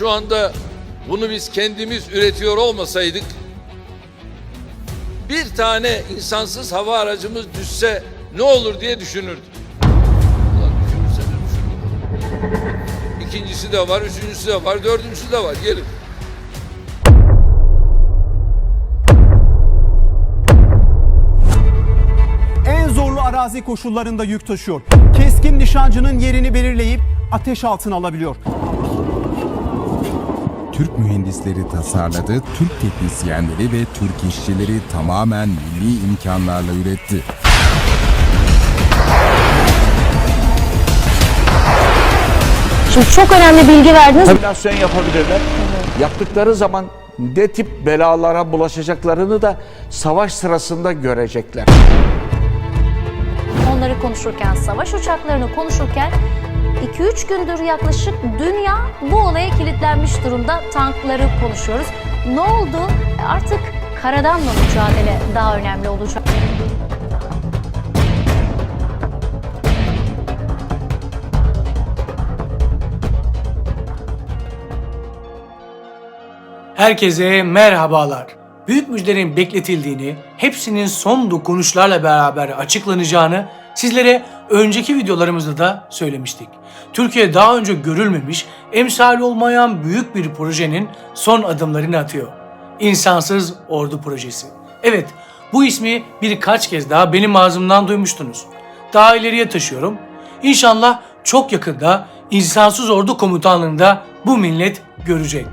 şu anda bunu biz kendimiz üretiyor olmasaydık bir tane insansız hava aracımız düşse ne olur diye düşünürdük. İkincisi de var, üçüncüsü de var, dördüncüsü de var. Gelin. en zorlu arazi koşullarında yük taşıyor. Keskin nişancının yerini belirleyip ateş altına alabiliyor. Türk mühendisleri tasarladı, Türk teknisyenleri ve Türk işçileri tamamen milli imkanlarla üretti. Şimdi çok önemli bilgi verdiniz. simülasyon yapabilirler. Yaptıkları zaman ne tip belalara bulaşacaklarını da savaş sırasında görecekler. Onları konuşurken, savaş uçaklarını konuşurken 2-3 gündür yaklaşık dünya bu olaya kilitlenmiş durumda. Tankları konuşuyoruz. Ne oldu? E, Artık karadan mı mücadele daha önemli olacak? Herkese merhabalar. Büyük müjdenin bekletildiğini, hepsinin son dokunuşlarla beraber açıklanacağını sizlere önceki videolarımızda da söylemiştik. Türkiye daha önce görülmemiş, emsali olmayan büyük bir projenin son adımlarını atıyor. İnsansız Ordu Projesi. Evet, bu ismi birkaç kez daha benim ağzımdan duymuştunuz. Daha ileriye taşıyorum. İnşallah çok yakında İnsansız Ordu Komutanlığı'nda bu millet görecek.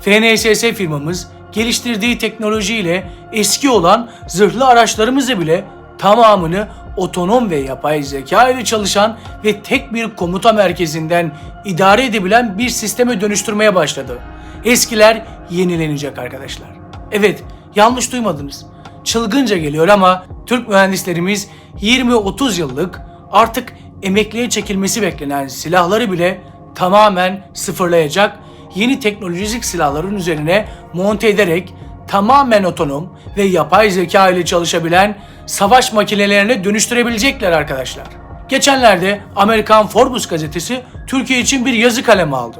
FNSS firmamız geliştirdiği teknolojiyle eski olan zırhlı araçlarımızı bile tamamını otonom ve yapay zeka ile çalışan ve tek bir komuta merkezinden idare edebilen bir sisteme dönüştürmeye başladı. Eskiler yenilenecek arkadaşlar. Evet, yanlış duymadınız. Çılgınca geliyor ama Türk mühendislerimiz 20-30 yıllık artık emekliye çekilmesi beklenen silahları bile tamamen sıfırlayacak yeni teknolojik silahların üzerine monte ederek tamamen otonom ve yapay zeka ile çalışabilen savaş makinelerine dönüştürebilecekler arkadaşlar. Geçenlerde Amerikan Forbes gazetesi Türkiye için bir yazı kalemi aldı.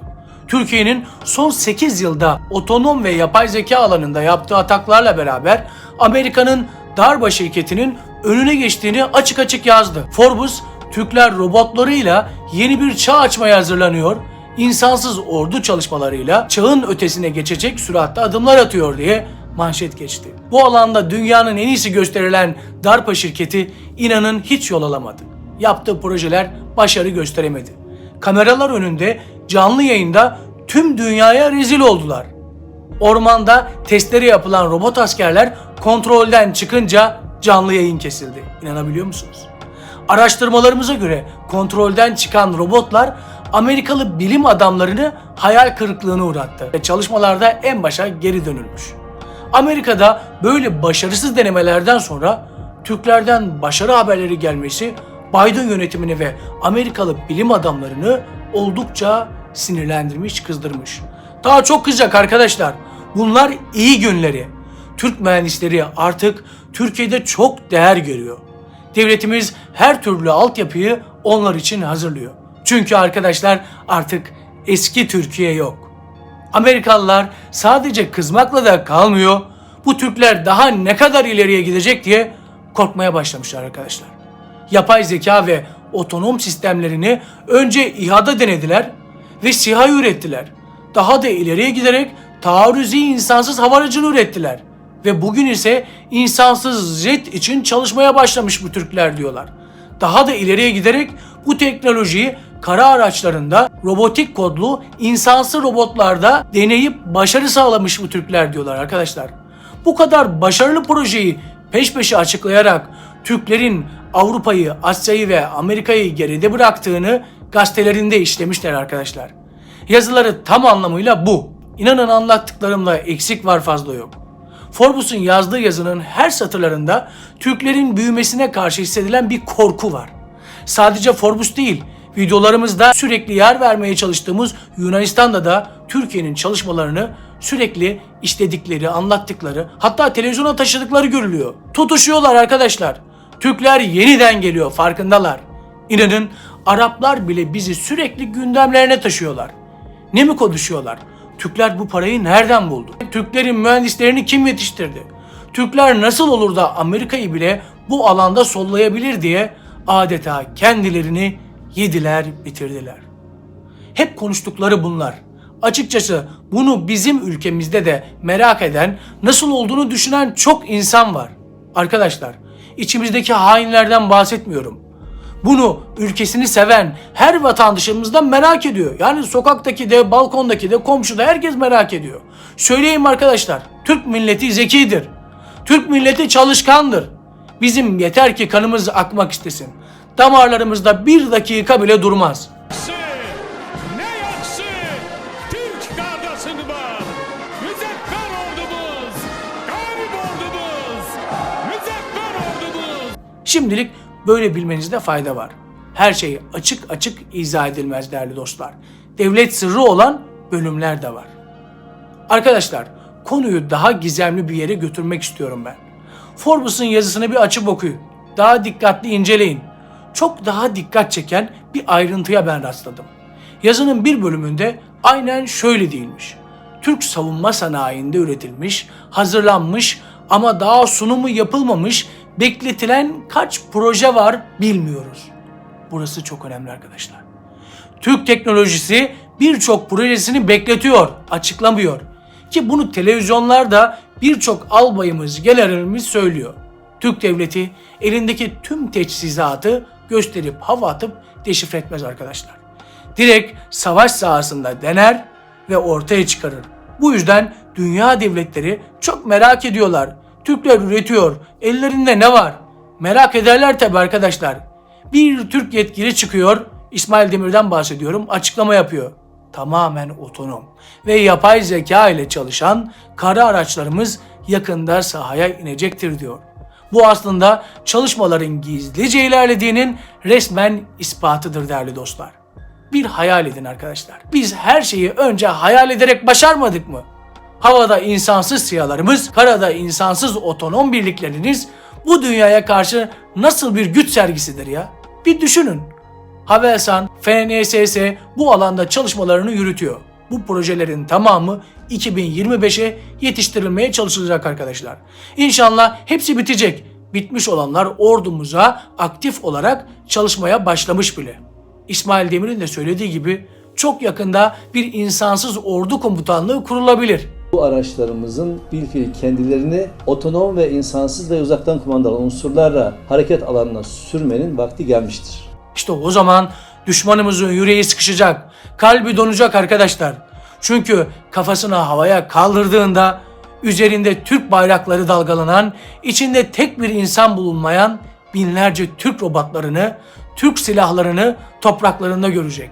Türkiye'nin son 8 yılda otonom ve yapay zeka alanında yaptığı ataklarla beraber Amerika'nın Darba şirketinin önüne geçtiğini açık açık yazdı. Forbes, Türkler robotlarıyla yeni bir çağ açmaya hazırlanıyor insansız ordu çalışmalarıyla çağın ötesine geçecek süratte adımlar atıyor diye manşet geçti. Bu alanda dünyanın en iyisi gösterilen DARPA şirketi inanın hiç yol alamadı. Yaptığı projeler başarı gösteremedi. Kameralar önünde canlı yayında tüm dünyaya rezil oldular. Ormanda testleri yapılan robot askerler kontrolden çıkınca canlı yayın kesildi. İnanabiliyor musunuz? Araştırmalarımıza göre kontrolden çıkan robotlar Amerikalı bilim adamlarını hayal kırıklığına uğrattı ve çalışmalarda en başa geri dönülmüş. Amerika'da böyle başarısız denemelerden sonra Türklerden başarı haberleri gelmesi Biden yönetimini ve Amerikalı bilim adamlarını oldukça sinirlendirmiş, kızdırmış. Daha çok kızacak arkadaşlar. Bunlar iyi günleri. Türk mühendisleri artık Türkiye'de çok değer görüyor. Devletimiz her türlü altyapıyı onlar için hazırlıyor. Çünkü arkadaşlar artık eski Türkiye yok. Amerikalılar sadece kızmakla da kalmıyor. Bu Türkler daha ne kadar ileriye gidecek diye korkmaya başlamışlar arkadaşlar. Yapay zeka ve otonom sistemlerini önce İHA'da denediler ve SİHA ürettiler. Daha da ileriye giderek taarruzi insansız hava aracını ürettiler. Ve bugün ise insansız jet için çalışmaya başlamış bu Türkler diyorlar. Daha da ileriye giderek bu teknolojiyi kara araçlarında robotik kodlu insansız robotlarda deneyip başarı sağlamış bu Türkler diyorlar arkadaşlar. Bu kadar başarılı projeyi peş peşe açıklayarak Türklerin Avrupa'yı, Asya'yı ve Amerika'yı geride bıraktığını gazetelerinde işlemişler arkadaşlar. Yazıları tam anlamıyla bu. İnanın anlattıklarımla eksik var fazla yok. Forbes'un yazdığı yazının her satırlarında Türklerin büyümesine karşı hissedilen bir korku var. Sadece Forbes değil, videolarımızda sürekli yer vermeye çalıştığımız Yunanistan'da da Türkiye'nin çalışmalarını sürekli işledikleri, anlattıkları, hatta televizyona taşıdıkları görülüyor. Tutuşuyorlar arkadaşlar. Türkler yeniden geliyor, farkındalar. İnanın Araplar bile bizi sürekli gündemlerine taşıyorlar. Ne mi konuşuyorlar? Türkler bu parayı nereden buldu? Türklerin mühendislerini kim yetiştirdi? Türkler nasıl olur da Amerika'yı bile bu alanda sollayabilir diye adeta kendilerini yediler bitirdiler. Hep konuştukları bunlar. Açıkçası bunu bizim ülkemizde de merak eden, nasıl olduğunu düşünen çok insan var. Arkadaşlar, içimizdeki hainlerden bahsetmiyorum. Bunu ülkesini seven her vatandaşımız da merak ediyor. Yani sokaktaki de, balkondaki de, komşuda herkes merak ediyor. Söyleyeyim arkadaşlar, Türk milleti zekidir. Türk milleti çalışkandır. Bizim yeter ki kanımız akmak istesin. Damarlarımızda bir dakika bile durmaz. Şimdilik böyle bilmenizde fayda var. Her şey açık açık izah edilmez değerli dostlar. Devlet sırrı olan bölümler de var. Arkadaşlar konuyu daha gizemli bir yere götürmek istiyorum ben. Forbes'un yazısını bir açıp okuyun. Daha dikkatli inceleyin. Çok daha dikkat çeken bir ayrıntıya ben rastladım. Yazının bir bölümünde aynen şöyle değilmiş. Türk savunma sanayinde üretilmiş, hazırlanmış ama daha sunumu yapılmamış, bekletilen kaç proje var bilmiyoruz. Burası çok önemli arkadaşlar. Türk teknolojisi birçok projesini bekletiyor, açıklamıyor. Ki bunu televizyonlarda birçok albayımız, generalimiz söylüyor. Türk devleti elindeki tüm teçhizatı gösterip hava atıp deşifre etmez arkadaşlar. Direkt savaş sahasında dener ve ortaya çıkarır. Bu yüzden dünya devletleri çok merak ediyorlar. Türkler üretiyor, ellerinde ne var? Merak ederler tabi arkadaşlar. Bir Türk yetkili çıkıyor, İsmail Demir'den bahsediyorum, açıklama yapıyor. Tamamen otonom ve yapay zeka ile çalışan kara araçlarımız yakında sahaya inecektir diyor. Bu aslında çalışmaların gizlice ilerlediğinin resmen ispatıdır değerli dostlar. Bir hayal edin arkadaşlar. Biz her şeyi önce hayal ederek başarmadık mı? Havada insansız siyalarımız, karada insansız otonom birlikleriniz bu dünyaya karşı nasıl bir güç sergisidir ya? Bir düşünün. Havelsan, FNSS bu alanda çalışmalarını yürütüyor. Bu projelerin tamamı 2025'e yetiştirilmeye çalışılacak arkadaşlar. İnşallah hepsi bitecek. Bitmiş olanlar ordumuza aktif olarak çalışmaya başlamış bile. İsmail Demir'in de söylediği gibi çok yakında bir insansız ordu komutanlığı kurulabilir. Bu araçlarımızın bilfiil kendilerini otonom ve insansız ve uzaktan kumandalı unsurlarla hareket alanına sürmenin vakti gelmiştir. İşte o zaman düşmanımızın yüreği sıkışacak, kalbi donacak arkadaşlar. Çünkü kafasını havaya kaldırdığında üzerinde Türk bayrakları dalgalanan, içinde tek bir insan bulunmayan binlerce Türk robotlarını, Türk silahlarını topraklarında görecek.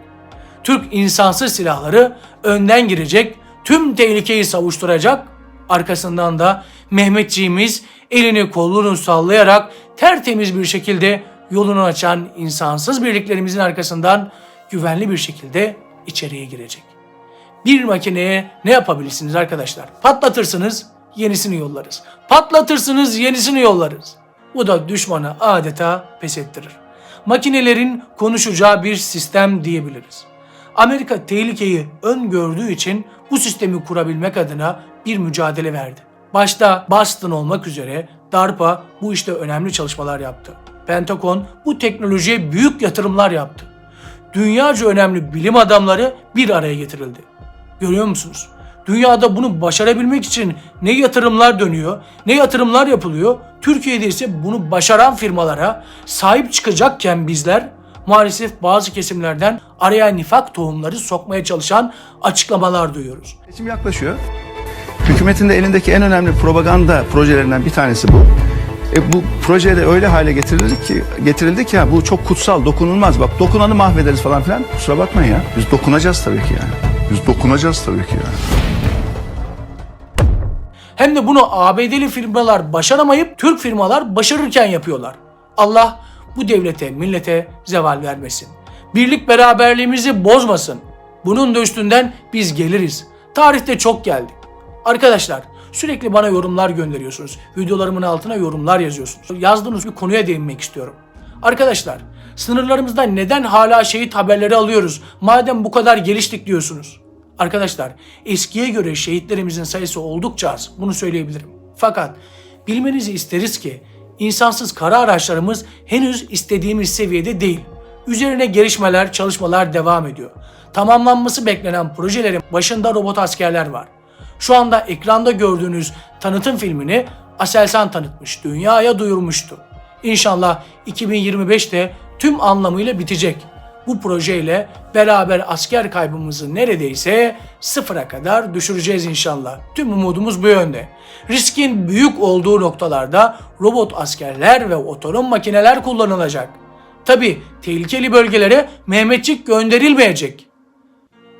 Türk insansız silahları önden girecek, tüm tehlikeyi savuşturacak. Arkasından da Mehmetçiğimiz elini kolunu sallayarak tertemiz bir şekilde yolunu açan insansız birliklerimizin arkasından güvenli bir şekilde içeriye girecek. Bir makineye ne yapabilirsiniz arkadaşlar? Patlatırsınız, yenisini yollarız. Patlatırsınız, yenisini yollarız. Bu da düşmanı adeta pes ettirir. Makinelerin konuşacağı bir sistem diyebiliriz. Amerika tehlikeyi öngördüğü için bu sistemi kurabilmek adına bir mücadele verdi. Başta Boston olmak üzere DARPA bu işte önemli çalışmalar yaptı. Pentagon bu teknolojiye büyük yatırımlar yaptı. Dünyaca önemli bilim adamları bir araya getirildi. Görüyor musunuz? Dünyada bunu başarabilmek için ne yatırımlar dönüyor, ne yatırımlar yapılıyor. Türkiye'de ise bunu başaran firmalara sahip çıkacakken bizler maalesef bazı kesimlerden araya nifak tohumları sokmaya çalışan açıklamalar duyuyoruz. Seçim yaklaşıyor. Hükümetin de elindeki en önemli propaganda projelerinden bir tanesi bu. E bu proje de öyle hale getirildi ki getirildi ki ya bu çok kutsal, dokunulmaz. Bak dokunanı mahvederiz falan filan. Kusura bakmayın ya. Biz dokunacağız tabii ki yani. Biz dokunacağız tabii ki yani. Hem de bunu ABD'li firmalar başaramayıp Türk firmalar başarırken yapıyorlar. Allah bu devlete, millete zeval vermesin. Birlik beraberliğimizi bozmasın. Bunun da üstünden biz geliriz. Tarihte çok geldik. Arkadaşlar sürekli bana yorumlar gönderiyorsunuz. Videolarımın altına yorumlar yazıyorsunuz. Yazdığınız bir konuya değinmek istiyorum. Arkadaşlar sınırlarımızda neden hala şehit haberleri alıyoruz? Madem bu kadar geliştik diyorsunuz. Arkadaşlar eskiye göre şehitlerimizin sayısı oldukça az. Bunu söyleyebilirim. Fakat bilmenizi isteriz ki insansız kara araçlarımız henüz istediğimiz seviyede değil. Üzerine gelişmeler, çalışmalar devam ediyor. Tamamlanması beklenen projelerin başında robot askerler var. Şu anda ekranda gördüğünüz tanıtım filmini Aselsan tanıtmış, dünyaya duyurmuştu. İnşallah 2025'te tüm anlamıyla bitecek. Bu projeyle beraber asker kaybımızı neredeyse sıfıra kadar düşüreceğiz inşallah. Tüm umudumuz bu yönde. Riskin büyük olduğu noktalarda robot askerler ve otonom makineler kullanılacak. Tabi tehlikeli bölgelere Mehmetçik gönderilmeyecek.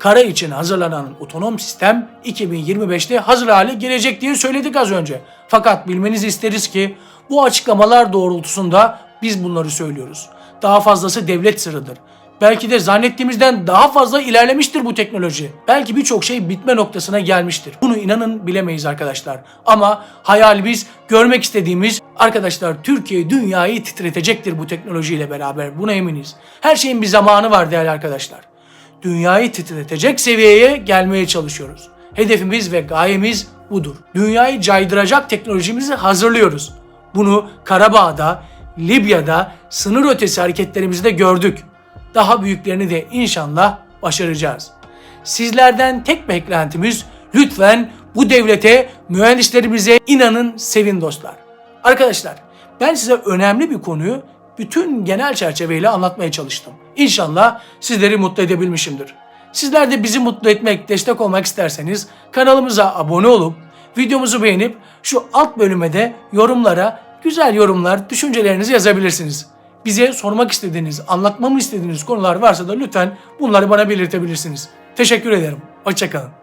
Kara için hazırlanan otonom sistem 2025'te hazır hale gelecek diye söyledik az önce. Fakat bilmenizi isteriz ki bu açıklamalar doğrultusunda biz bunları söylüyoruz. Daha fazlası devlet sırrıdır. Belki de zannettiğimizden daha fazla ilerlemiştir bu teknoloji. Belki birçok şey bitme noktasına gelmiştir. Bunu inanın bilemeyiz arkadaşlar. Ama hayalimiz, görmek istediğimiz arkadaşlar Türkiye dünyayı titretecektir bu teknolojiyle beraber. Buna eminiz. Her şeyin bir zamanı var değerli arkadaşlar dünyayı titretecek seviyeye gelmeye çalışıyoruz. Hedefimiz ve gayemiz budur. Dünyayı caydıracak teknolojimizi hazırlıyoruz. Bunu Karabağ'da, Libya'da sınır ötesi hareketlerimizde gördük. Daha büyüklerini de inşallah başaracağız. Sizlerden tek beklentimiz lütfen bu devlete, mühendislerimize inanın, sevin dostlar. Arkadaşlar, ben size önemli bir konuyu bütün genel çerçeveyle anlatmaya çalıştım. İnşallah sizleri mutlu edebilmişimdir. Sizler de bizi mutlu etmek, destek olmak isterseniz kanalımıza abone olup videomuzu beğenip şu alt bölüme de yorumlara güzel yorumlar, düşüncelerinizi yazabilirsiniz. Bize sormak istediğiniz, anlatmamı istediğiniz konular varsa da lütfen bunları bana belirtebilirsiniz. Teşekkür ederim. Hoşçakalın.